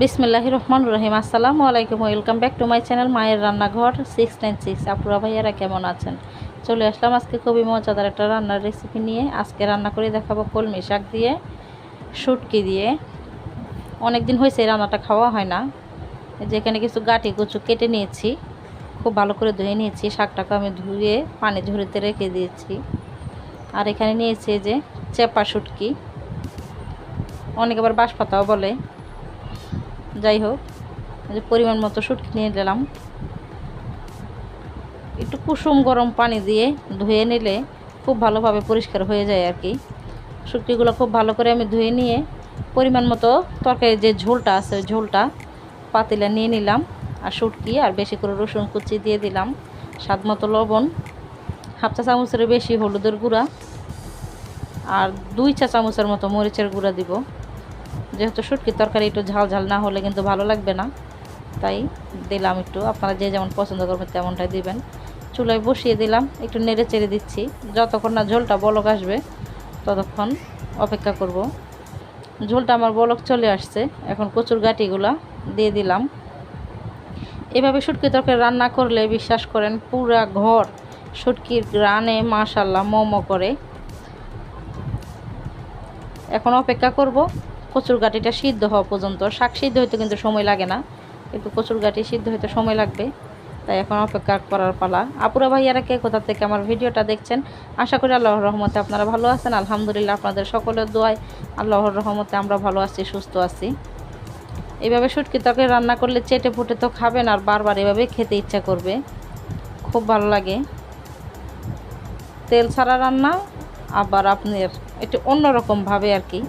বিসমিল্লাহ রহমান রহিম। আসসালামু আলাইকুম, welcome back to my channel মায়ের রান্নাঘর, সিক্স নাইন সিক্স। আপুরা ভাইয়ারা কেমন আছেন? চলে আসলাম আজকে খুবই মজাদার একটা রান্নার রেসিপি নিয়ে। আজকে রান্না করে দেখাবো কলমি শাক দিয়ে, শুটকি দিয়ে। অনেক দিন হয়েছে এই রান্নাটা খাওয়া হয় না। এই যে এখানে কিছু গাটি কুচু কেটে নিয়েছি, খুব ভালো করে ধুয়ে নিয়েছি। শাকটাকে আমি ধুয়ে পানি ঝরিতে রেখে দিয়েছি। আর এখানে নিয়েছি যে চেপা শুটকি। অনেক আবার বাঁশপাতাও বলে। যাই হোক পরিমাণ মতো শুটকি নিয়ে নিলাম। একটু কুসুম গরম পানি দিয়ে ধুয়ে নিলে খুব ভালোভাবে পরিষ্কার হয়ে যায় আর কি। শুটকিগুলো খুব ভালো করে আমি ধুয়ে নিয়ে পরিমাণ মতো তরকারির যে ঝোলটা আছে, ওই ঝোলটা পাতিলা নিয়ে নিলাম আর শুটকি আর বেশি করে রসুন কুচি দিয়ে দিলাম, স্বাদ মতো লবণ, হাফ চা চামচের বেশি হলুদের গুঁড়া আর দুই চা চামচের মতো মরিচের গুঁড়া দিব। যেহেতু শুটকির তরকারি একটু ঝাল ঝাল না হলে কিন্তু ভালো লাগবে না। তাই দিলাম একটু, আপনারা যে যেমন পছন্দ করবেন তেমনটাই দিবেন। চুলায় বসিয়ে দিলাম, একটু নেড়ে চেড়ে দিচ্ছি। যতক্ষণ না ঝোলটা বলক আসবে, ততক্ষণ অপেক্ষা করব। ঝোলটা আমার বলক চলে আসছে, এখন কচুর গাটিগুলা দিয়ে দিলাম। এভাবে শুটকি তরকারি রান্না করলে বিশ্বাস করেন, পুরা ঘর শুটকির গ্রানে মাশাল্লাহ মোমো করে। এখন অপেক্ষা করব কচুর গাটিটা সিদ্ধ হওয়া পর্যন্ত। শাক সিদ্ধ হইতে কিন্তু সময় লাগে না, কিন্তু কচুর গাটি সিদ্ধ হইতে সময় লাগবে। তাই এখন অপেক্ষা করার পালা। আপুরা ভাইয়ারা কে, কোথা থেকে আমার ভিডিওটা দেখছেন? আশা করি আল্লাহর রহমতে আপনারা ভালো আছেন। আলহামদুলিল্লাহ আপনাদের সকলের দোয়ায় আল্লাহর রহমতে আমরা ভালো আছি, সুস্থ আছি। এইভাবে শুটকি তরকারি রান্না করলে চেটে ফুটে তো খাবেন আর বারবার এভাবে খেতে ইচ্ছা করবে। খুব ভালো লাগে। তেল ছাড়া রান্না, আবার আপনার একটু অন্যরকমভাবে আর কি।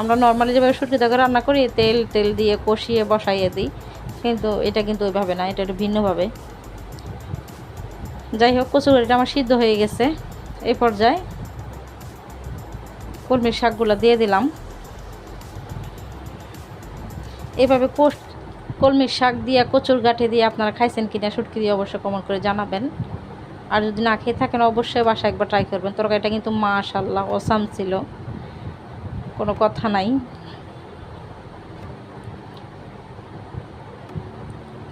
আমরা নর্মালি যেভাবে শুটকি তরকারি রান্না করি, তেল তেল দিয়ে কষিয়ে, বসাইয়ে দিই। কিন্তু এটা কিন্তু ওইভাবে না, এটা একটু ভিন্নভাবে। যাই হোক কচুরিটা আমার সিদ্ধ হয়ে গেছে। এই পর্যায়ে কলমির শাকগুলো দিয়ে দিলাম। এভাবে কোষ কলমির শাক দিয়ে, কচুর গাঠে দিয়ে আপনারা খাইছেন কিনা শুটকি দিয়ে অবশ্যই কমন করে জানাবেন। আর যদি না খেয়ে থাকেন, অবশ্যই বাসা একবার ট্রাই করবেন। তরকারিটা কিন্তু মাশাল্লাহ অসাম ছিল। কোনো কথা নাই।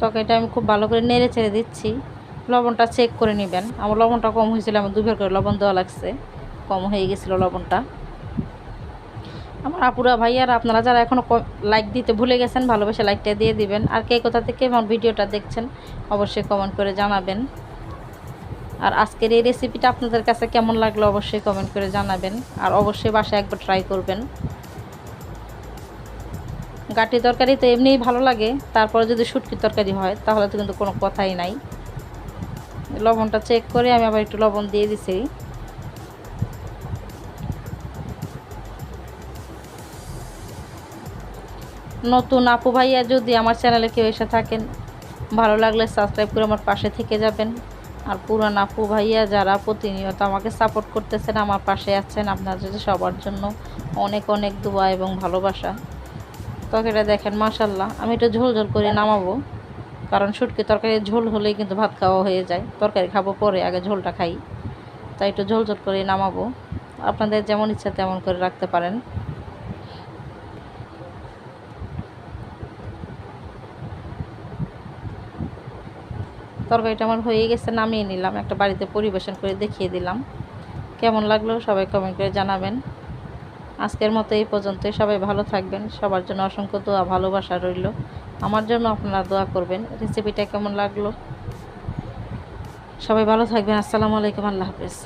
তরকারিটা আমি খুব ভালো করে নেড়ে ছেড়ে দিচ্ছি। লবণটা চেক করে নেবেন। আমার লবণটা কম হয়েছিল, আমার দুবার করে লবণ দেওয়া লাগছে। কম হয়ে গেছিল লবণটা। আমার আপুরা ভাইয়ারা আপনারা যারা এখনও লাইক দিতে ভুলে গেছেন, ভালোবেসে লাইকটা দিয়ে দিবেন। আর কে কোথা থেকে আমার ভিডিওটা দেখছেন, অবশ্যই কমেন্ট করে জানাবেন। আর আজকের এই রেসিপিটা আপনাদের কাছে কেমন লাগল অবশ্যই কমেন্ট করে জানাবেন। আর অবশ্যই বাসায় একবার ট্রাই করবেন। গাটি তরকারি তো এমনিই ভালো লাগে, তারপরে যদি শুটকি তরকারি হয়, তাহলে তো কিন্তু কোনো কথাই নাই। লবণটা চেক করে আমি আবার একটু লবণ দিয়ে দিছি। নতুন আপু ভাইয়া যদি আমার চ্যানেলে কেউ এসে থাকেন, ভালো লাগলে সাবস্ক্রাইব করে আমার পাশে থেকে যাবেন। আর পুরান আপু ভাইয়া যারা প্রতিনিয়ত আমাকে সাপোর্ট করতেছেন, আমার পাশে আছেন আপনাদের সবার জন্য অনেক অনেক দোয়া এবং ভালোবাসা। তরকারিটা দেখেন মাশাল্লাহ আমি একটু ঝোল ঝোল করে নামাবো, কারণ শুটকি তরকারি ঝোল হলেই কিন্তু ভাত খাওয়া হয়ে যায়। তরকারি খাব পরে, আগে ঝোলটা খাই। তাই একটু ঝোল ঝোল করে নামাবো। আপনাদের যেমন ইচ্ছা তেমন করে রাখতে পারেন। তরকারিটা আমার হয়ে গেছে, নামিয়ে নিলাম, একটা বাড়িতে পরিবেশন করে দেখিয়ে দিলাম। কেমন লাগল সবাই কমেন্ট করে জানাবেন। আজকের মতো এই পর্যন্তই, সবাই ভালো থাকবেন, সবার জন্য অসংখ্য দোয়া, ভালোবাসা রইল। আমার জন্য আপনারা দোয়া করবেন রেসিপিটা কেমন লাগল? সবাই ভালো থাকবেন, আসসালামু আলাইকুম, আল্লাহ হাফেজ।